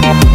Thank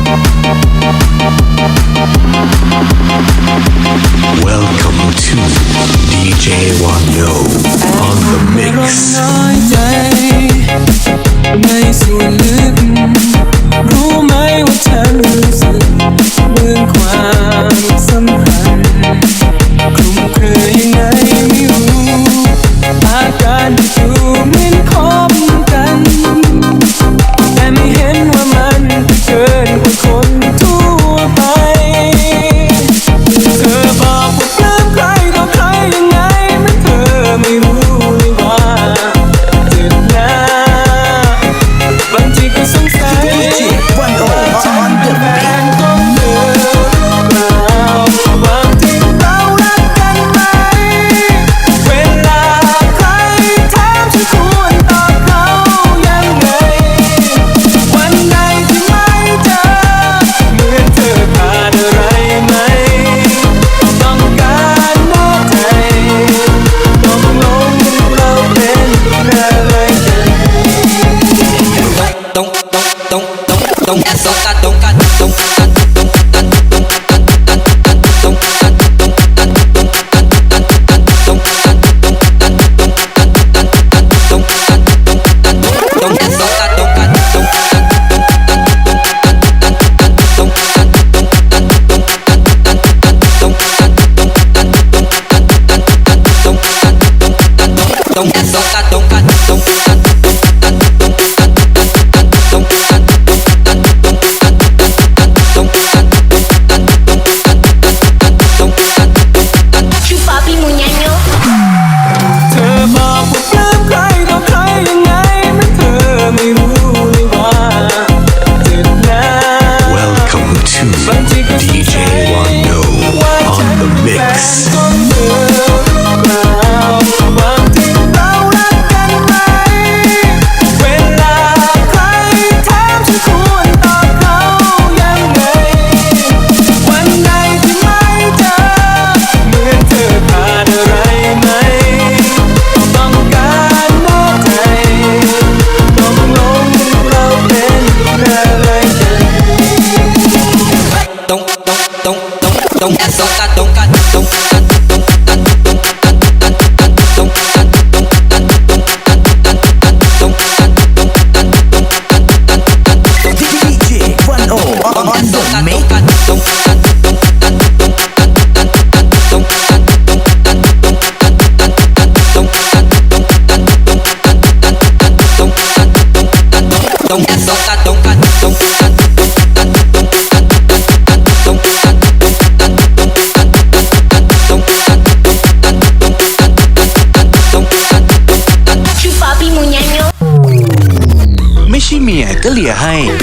ลี่ยให้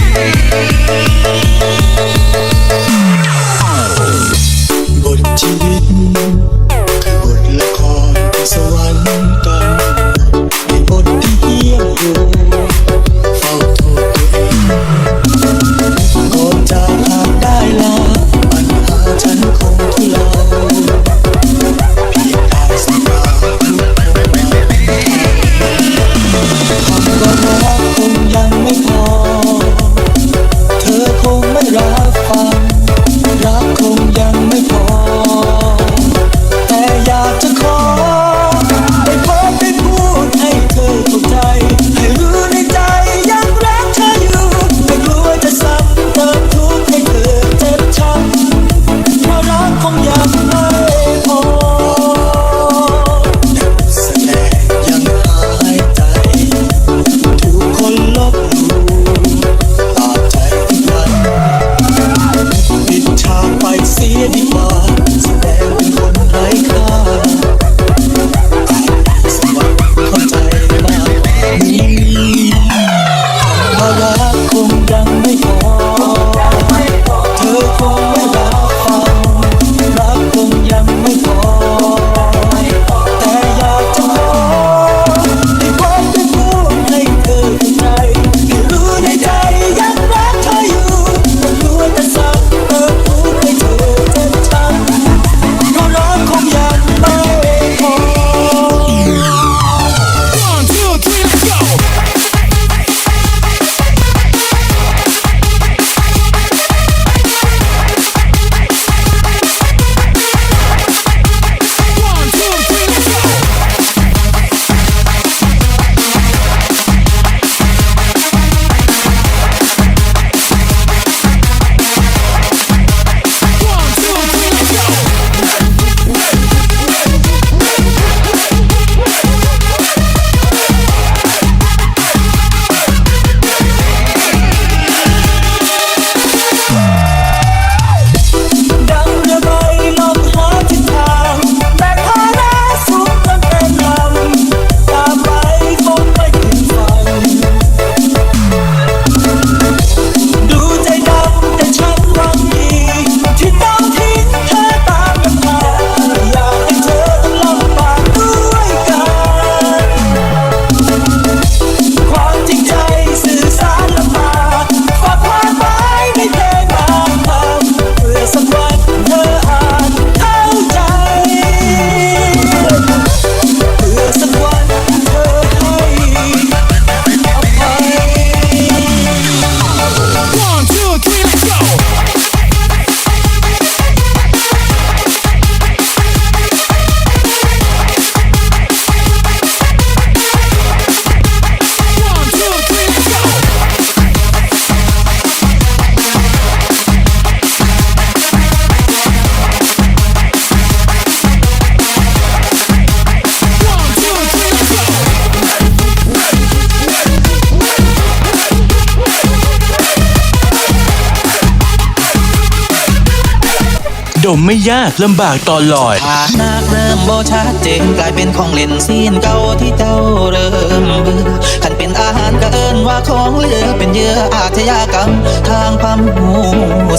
มไม่ยากลำบากตอนลอย ฐานะเริ่มบ่ชัดเจนกลายเป็นของเล่นซีนเก่าที่เจ้าเริ่มเบื่อขันเป็นอาหารก็เอินว่าของเหลือเป็นเยื่ออาชญากรรม ทางความหู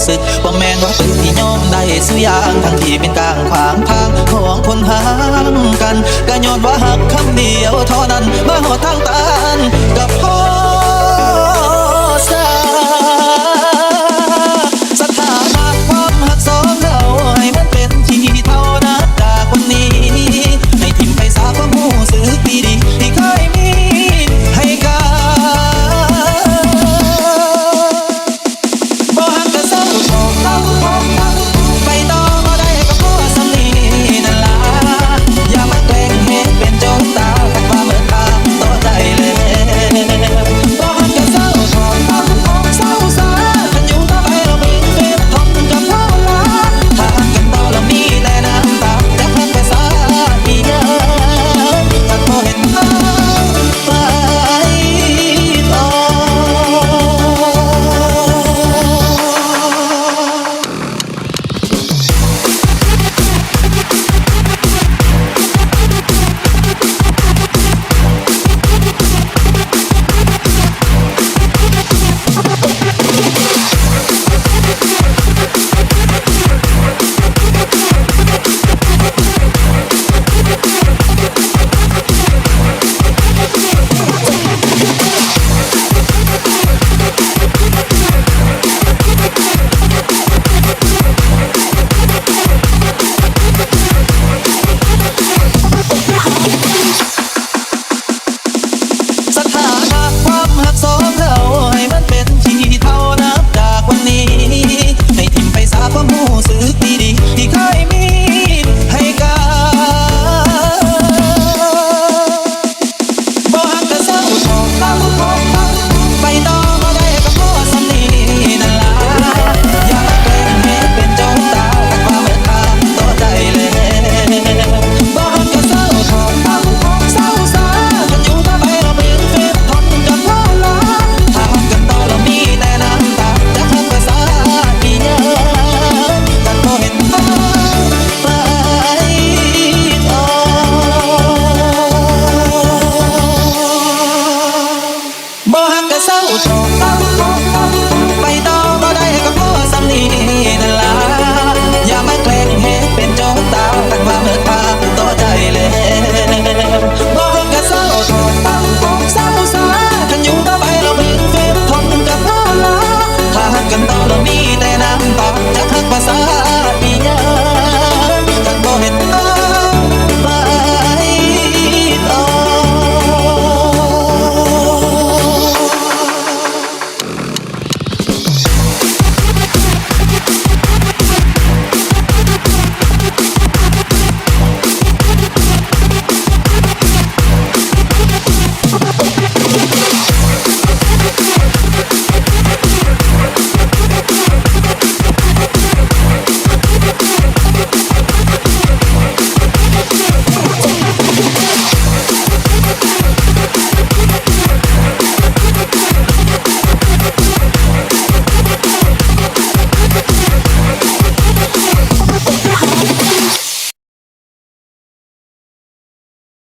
สึกว่าแมนว่าเป็นที่ยอมได้สุยางทั้งที่เป็นกลางขวางทางของคนหางกันก็ยอนว่าหักคำเดียวเท่านั้นมาหอทางตันกับพ่อ